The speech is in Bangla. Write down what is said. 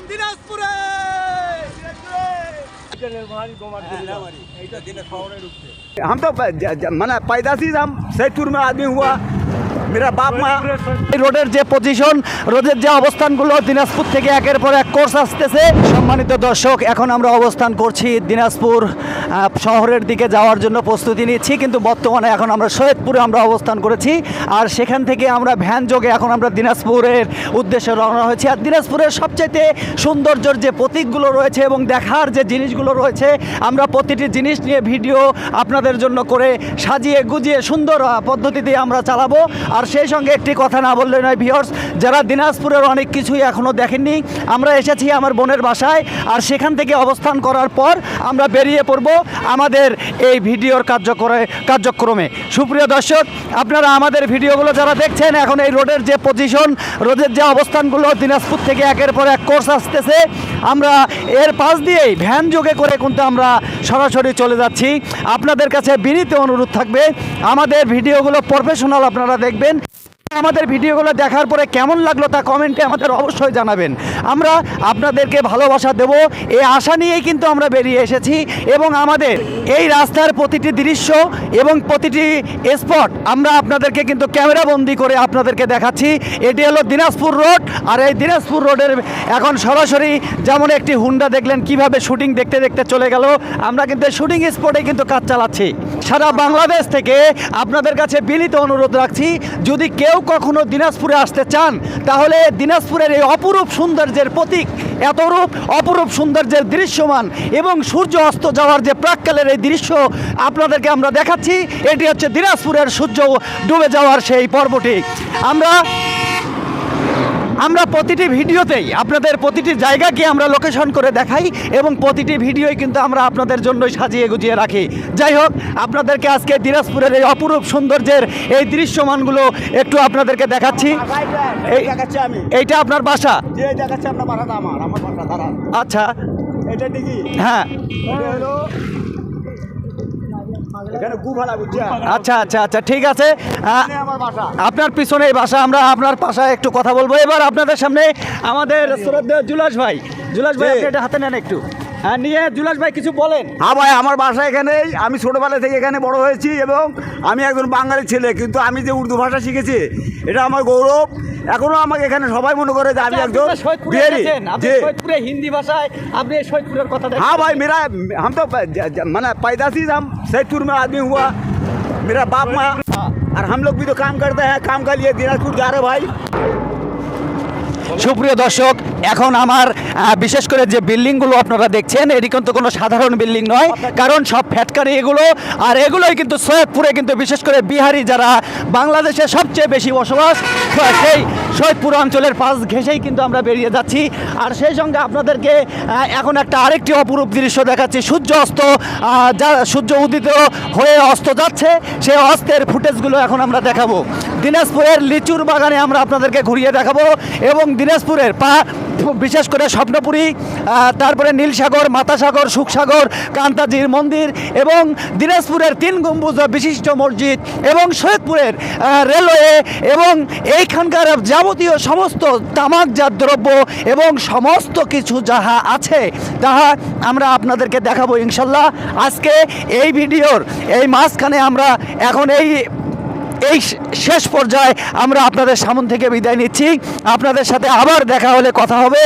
এখন দিনাজপুরে हम तो प- ज- ज- मना पैदाशी हम सैदपुर में आदमी हुआ মেরা বাপ, মা রোডের যে পজিশন রোডের যে অবস্থানগুলো দিনাজপুর থেকে একের পর এক কোর্স আসতেছে। সম্মানিত দর্শক, এখন আমরা অবস্থান করছি দিনাজপুর শহরের দিকে যাওয়ার জন্য প্রস্তুতি নিচ্ছি। কিন্তু বর্তমানে এখন আমরা সৈয়দপুরে আমরা অবস্থান করেছি। আর সেখান থেকে আমরা ভ্যান যোগে এখন আমরা দিনাজপুরের উদ্দেশ্যে রওনা হয়েছি। আর দিনাজপুরের সবচাইতে সৌন্দর্যর যে প্রতীকগুলো রয়েছে এবং দেখার যে জিনিসগুলো রয়েছে, আমরা প্রতিটি জিনিস নিয়ে ভিডিও আপনাদের জন্য করে সাজিয়ে গুজিয়ে সুন্দর পদ্ধতিতে আমরা চালাবো। আর সেই সঙ্গে একটি কথা না বললে নয় ভিওর্স যারা দিনাজপুরের অনেক কিছুই এখনও দেখেননি, আমরা এসেছি আমার বোনের বাসায় আর সেখান থেকে অবস্থান করার পর আমরা বেরিয়ে পড়ব আমাদের এই ভিডিওর কার্যক্রমে কার্যক্রমে। সুপ্রিয় দর্শক, আপনারা আমাদের ভিডিওগুলো যারা দেখছেন, এখন এই রোডের যে পজিশন রোডের যে অবস্থানগুলো দিনাজপুর থেকে একের পর এক কোর্স আসতেছে আমরা এর পাশ দিয়েই ভ্যান যোগে করে কিন্তু আমরা সরাসরি চলে যাচ্ছি। আপনাদের কাছে বিনীত অনুরোধ থাকবে। আমাদের ভিডিওগুলো প্রফেশনাল আপনারা দেখবেন। আমাদের ভিডিওগুলো দেখার পরে কেমন লাগল তা কমেন্টে আমাদের অবশ্যই জানাবেন। আমরা আপনাদেরকে ভালোবাসা দেব এই আশা নিয়েই কিন্তু আমরা বেরিয়ে এসেছি এবং আমাদের এই রাস্তার প্রতিটি দৃশ্য এবং প্রতিটি স্পট আমরা আপনাদেরকে কিন্তু ক্যামেরা বন্দি করে আপনাদেরকে দেখাচ্ছি। এটি হলো দিনাজপুর রোড আর এই দিনাজপুর রোডের এখন সরাসরি যেমন একটি হুন্ডা দেখলেন, কীভাবে শুটিং দেখতে দেখতে চলে গেল, আমরা কিন্তু শুটিং স্পটে কিন্তু কাজ চালাচ্ছি। সারা বাংলাদেশ থেকে আপনাদের কাছে বিলিত অনুরোধ রাখছি, যদি কেউ কখনো দিনাজপুরে আসতে চান, তাহলে দিনাজপুরের এই অপরূপ সৌন্দর্যের প্রতীক এতরূপ অপরূপ সৌন্দর্যের দৃশ্যমান এবং সূর্য অস্ত যাওয়ার যে প্রাককালের এই দৃশ্য আপনাদেরকে আমরা দেখাচ্ছি, এটি হচ্ছে দিনাজপুরের সূর্য ডুবে যাওয়ার সেই পর্বটি। আমরা আমরা প্রতিটি ভিডিওতেই আপনাদের প্রতিটি জায়গাকে আমরা লোকেশন করে দেখাই এবং প্রতিটি ভিডিওই কিন্তু আমরা আপনাদের জন্যই সাজিয়ে গুজিয়ে রাখি। যাই হোক আপনাদেরকে আজকে দিনাজপুরের এই অপরূপ সৌন্দর্যের এই দৃশ্যমানগুলো একটু আপনাদেরকে দেখাচ্ছি। আমি। এইটা আপনার বাসা? আচ্ছা। হ্যাঁ এটা হলো এখানে গু ভাড়া বুঝছেন আচ্ছা আচ্ছা আচ্ছা ঠিক আছে। আপনার পিছনে এই বাসা আমরা আপনার পাশায় একটু কথা বলব। এবার আপনাদের সামনে আমাদের জুলাস ভাই। জুলাস ভাই। আপনি এটা হাতে নেন একটু। হ্যাঁ নিয়ে জুলাস ভাই কিছু বলেন হ্যাঁ ভাই আমার বাসা এখানেই আমি ছোটোবেলা থেকে এখানে বড় হয়েছি এবং আমি একজন বাঙালি ছেলে কিন্তু আমি যে উর্দু ভাষা শিখেছি এটা আমার গৌরব এখনো আমাকে এখানে সবাই মনে করে যে আমি আচ্ছা, একজন আপনি তো সৈয়দপুরে বিহারি এসেছেন, আপনি জি সৈয়দপুরে হিন্দি ভাষায় আপনি এই সৈয়দপুরের কথা দেখেন। हाँ भाई मेरा हम तो प- ज- ज- मना पैदाशी हम सैदपुर में आदमी हुआ मेरा बाप माँ और हम लोग भी तो काम करते हैं काम के लिए दिनाजपुर जा रहे भाई সুপ্রিয় দর্শক, এখন আমার বিশেষ করে যে বিল্ডিংগুলো আপনারা দেখছেন, এটি কিন্তু কোনো সাধারণ বিল্ডিং নয়, কারণ সব ফ্যাটকারি এগুলো, আর এগুলোই কিন্তু সৈয়দপুরে কিন্তু বিশেষ করে বিহারি যারা বাংলাদেশে সবচেয়ে বেশি বসবাস, সেই সৈয়দপুর অঞ্চলের পাশ ঘেঁষেই কিন্তু আমরা বেরিয়ে যাচ্ছি। আর সেই সঙ্গে আপনাদেরকে এখন একটা আরেকটি অপরূপ দৃশ্য দেখাচ্ছি। সূর্য অস্ত যা সূর্য উদিত হয়ে অস্ত যাচ্ছে, সেই অস্তের ফুটেজগুলো এখন আমরা দেখাবো। দিনাজপুরের লিচুর বাগানে আমরা আপনাদেরকে ঘুরিয়ে দেখাবো এবং দিনাজপুরের পা, বিশেষ করে স্বপ্নপুরী তারপরে নীলসাগর, মাতাসাগর, সুখসাগর, কান্তাজির মন্দির এবং দিনাজপুরের তিন গম্বুজ বিশিষ্ট মসজিদ এবং সৈয়দপুরের রেলওয়ে এবং এইখানকার যাবতীয় সমস্ত তামাকজাত দ্রব্য এবং সমস্ত কিছু যাহা আছে, তাহা আমরা আপনাদেরকে দেখাবো ইনশাল্লাহ। আজকে এই ভিডিওর এই মাঝখানে আমরা এখন এই এই শেষ পর্যায়ে আমরা আপনাদের সামন থেকে বিদায় নিচ্ছি। আপনাদের সাথে আবার দেখা হলে কথা হবে।